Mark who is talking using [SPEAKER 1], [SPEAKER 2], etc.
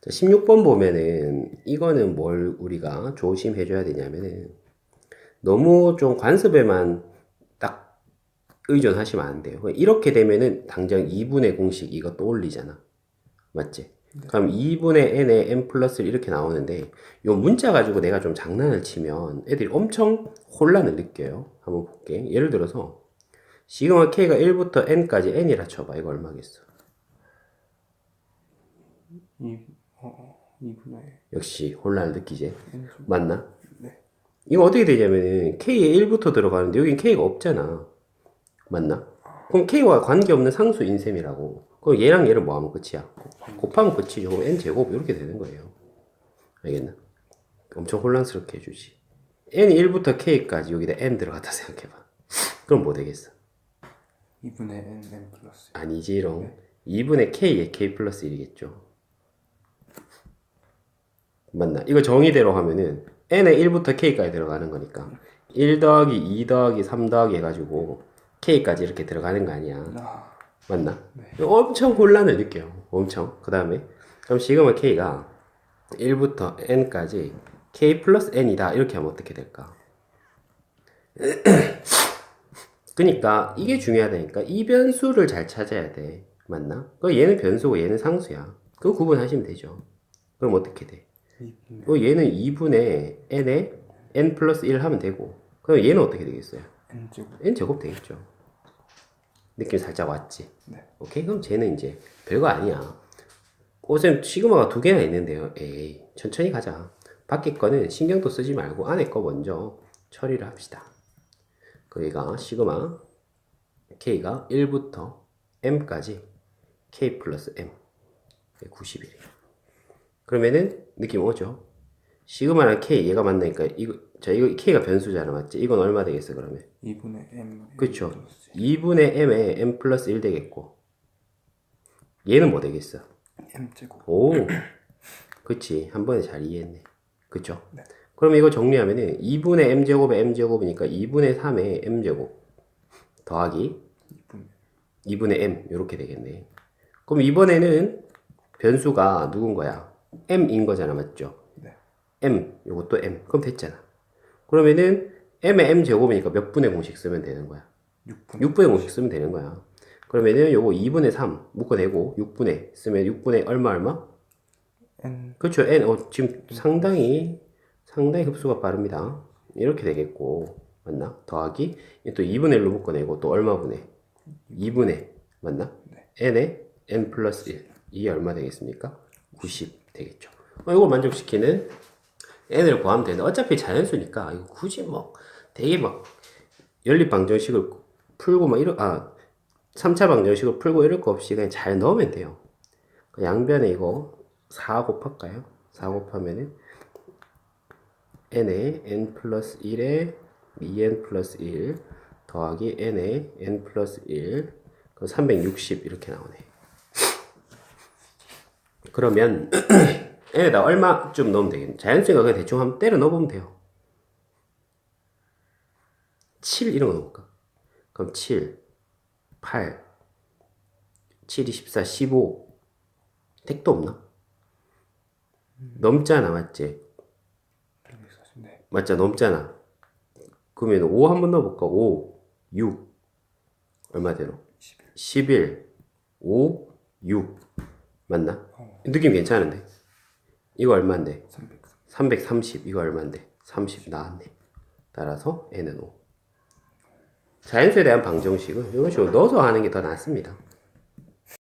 [SPEAKER 1] 자, 16번 보면은 이거는 뭘 우리가 조심해 줘야 되냐면은 너무 좀 관습에만 딱 의존하시면 안 돼요. 이렇게 되면은 당장 2분의 공식 이거 떠올리잖아. 맞지? 그럼 2분의 n에 n 플러스를 이렇게 나오는데 요 문자 가지고 내가 좀 장난을 치면 애들이 엄청 혼란을 느껴요. 한번 볼게. 예를 들어서 시그마 k가 1부터 n까지 n이라 쳐봐. 이거 얼마겠어?
[SPEAKER 2] 이 어, 2분의
[SPEAKER 1] 역시 혼란을 느끼지?
[SPEAKER 2] n
[SPEAKER 1] 맞나?
[SPEAKER 2] 네.
[SPEAKER 1] 이거 어떻게 되냐면은 k에 1부터 들어가는데 여긴 k가 없잖아. 맞나? 그럼 k와 관계없는 상수인 셈이라고. 그럼 얘랑 얘를 뭐 하면 끝이야? 곱하면 끝이죠. 그럼 n 제곱 이렇게 되는 거예요. 알겠나? 엄청 혼란스럽게 해주지. n이 1부터 k까지 여기다 n 들어갔다 생각해봐. 그럼 뭐 되겠어?
[SPEAKER 2] 2분의 n n 플러스
[SPEAKER 1] 아니지롱. 2분의 k에 k 플러스 1이겠죠. 맞나? 이거 정의대로 하면은 n에 1부터 k까지 들어가는 거니까 1 더하기 2 더하기 3 더하기 해가지고 k까지 이렇게 들어가는 거 아니야.
[SPEAKER 2] 아,
[SPEAKER 1] 맞나? 엄청 혼란을 느껴요. 엄청. 그 다음에 그럼 시그마 k가 1부터 n까지 k 플러스 n이다. 이렇게 하면 어떻게 될까? 그니까 이게 중요하다니까 이 변수를 잘 찾아야 돼. 맞나? 그 얘는 변수고 얘는 상수야. 그거 구분하시면 되죠. 그럼 어떻게 돼?
[SPEAKER 2] 2분의
[SPEAKER 1] 그 얘는 2분의 n에 n 플러스 1 하면 되고 그럼 얘는 어떻게 되겠어요?
[SPEAKER 2] n 제곱
[SPEAKER 1] n 제곱 되겠죠. 느낌 살짝 왔지?
[SPEAKER 2] 네.
[SPEAKER 1] 오케이? 그럼 쟤는 이제 별거 아니야. 오쌤 시그마가 두 개나 있는데요. 에이, 천천히 가자. 밖에 거는 신경도 쓰지 말고 안에 거 먼저 처리를 합시다. 거기가 시그마 k가 1부터 m까지 k 플러스 m 91이에요. 그러면은 느낌 오죠? 시그마랑 k 얘가 만나니까 이거 자 이거 k가 변수잖아 맞지? 이건 얼마 되겠어 그러면?
[SPEAKER 2] 2분의 m
[SPEAKER 1] 그쵸.
[SPEAKER 2] 플러스
[SPEAKER 1] 2분의 m에 m 플러스 1 되겠고 얘는 뭐 되겠어?
[SPEAKER 2] m 제곱
[SPEAKER 1] 오 그치 한 번에 잘 이해했네 그쵸?
[SPEAKER 2] 네.
[SPEAKER 1] 그럼 이거 정리하면은 2분의 m제곱에 m제곱이니까 2분의 3에 m제곱 더하기
[SPEAKER 2] 2분의
[SPEAKER 1] 2분의 m 이렇게 되겠네 그럼 이번에는 변수가 누군 거야? M인 거잖아 맞죠?
[SPEAKER 2] 네.
[SPEAKER 1] m 요것도 m 그럼 됐잖아 그러면은 m의 m제곱이니까 몇 분의 공식 쓰면 되는 거야?
[SPEAKER 2] 6분
[SPEAKER 1] 6분의 공식 쓰면 되는 거야. 그러면은 요거 2분의 3 묶어내고 6분의 쓰면 6분의 얼마 얼마?
[SPEAKER 2] n
[SPEAKER 1] 그렇죠. n 어 지금 상당히 상당히 흡수가 빠릅니다. 이렇게 되겠고 맞나? 더하기 또 2분의 1로 묶어내고 또 얼마 분의 2분의 맞나? n에 n 플러스 1 이게 얼마 되겠습니까? 90 되겠죠. 어, 이걸 만족시키는 n을 구하면 되는데 어차피 자연수니까 이거 굳이 뭐 되게 막 연립 방정식을 풀고 막 이런 아 3차 방정식을 풀고 이럴 거 없이 그냥 잘 넣으면 돼요. 그 양변에 이거 4 곱할까요? 4 곱하면은 n에 n 플러스 1에 2n 플러스 1 더하기 n에 n 플러스 1그360 이렇게 나오네. 그러면 n에다 얼마쯤 넣으면 되겠네. 자연수니까 그냥 대충 한번 때려 넣어보면 돼요. 7 이런 거 넣어볼까? 그럼 7, 8, 7, 24, 15 택도 없나? 넘잖아 맞지?
[SPEAKER 2] 140 네.
[SPEAKER 1] 맞자 넘잖아 그러면 5 한번 넣어볼까? 5, 6 얼마대로? 11, 5, 6 맞나?
[SPEAKER 2] 어.
[SPEAKER 1] 느낌 괜찮은데? 이거 얼마인데?
[SPEAKER 2] 300
[SPEAKER 1] 330 이거 얼마인데? 30 나왔네 따라서 n은 5 자연수에 대한 방정식은 이런 식으로 넣어서 하는 게 더 낫습니다